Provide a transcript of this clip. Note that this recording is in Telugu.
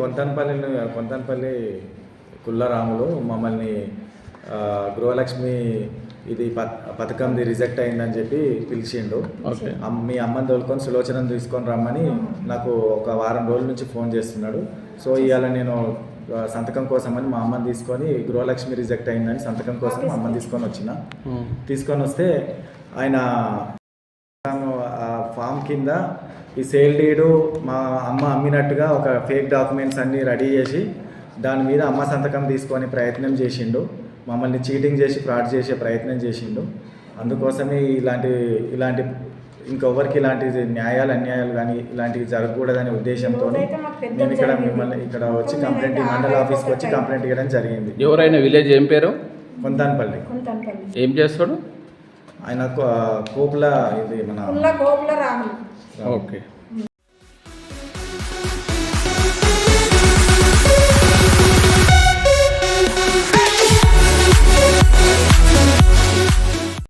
కొంతనపల్లి కొంతనపల్లి కుల్లరాములు మమ్మల్ని గృహలక్ష్మి ఇది పథకంది రిజెక్ట్ అయిందని చెప్పి పిలిచిండు. మీ అమ్మని తోలుకొని సులోచనను తీసుకొని రమ్మని నాకు ఒక వారం రోజుల నుంచి ఫోన్ చేస్తున్నాడు. సో ఇవాళ నేను సంతకం కోసమని మా అమ్మని తీసుకొని గృహలక్ష్మి రిజెక్ట్ అయిందని సంతకం కోసం మా అమ్మని తీసుకొని వచ్చిన. తీసుకొని వస్తే ఆయన ఫామ్ కింద ఈ సేల్ డీడు మా అమ్మ అమ్మినట్టుగా ఒక ఫేక్ డాక్యుమెంట్స్ అన్నీ రెడీ చేసి దాని మీద అమ్మ సంతకం తీసుకొని ప్రయత్నం చేసిండు. మమ్మల్ని చీటింగ్ చేసి ఫ్రాడ్ చేసే ప్రయత్నం చేసిండు. అందుకోసమే ఇలాంటి ఇలాంటి ఇంకొవరికి ఇలాంటి న్యాయాలు అన్యాయాలు కానీ ఇలాంటివి జరగకూడదనే ఉద్దేశంతో నేను ఇక్కడ. మిమ్మల్ని ఇక్కడ వచ్చి కంప్లైంట్ మండల ఆఫీస్కి వచ్చి కంప్లైంట్ ఇవ్వడం జరిగింది. ఎవరైనా విలేజ్ ఏం పేరు? కొంతనపల్లి. ఏం చేస్తాడు? ఆయన కో- కోపుల ఇది మన కుల్ల గోపుల రాములు. ఓకే.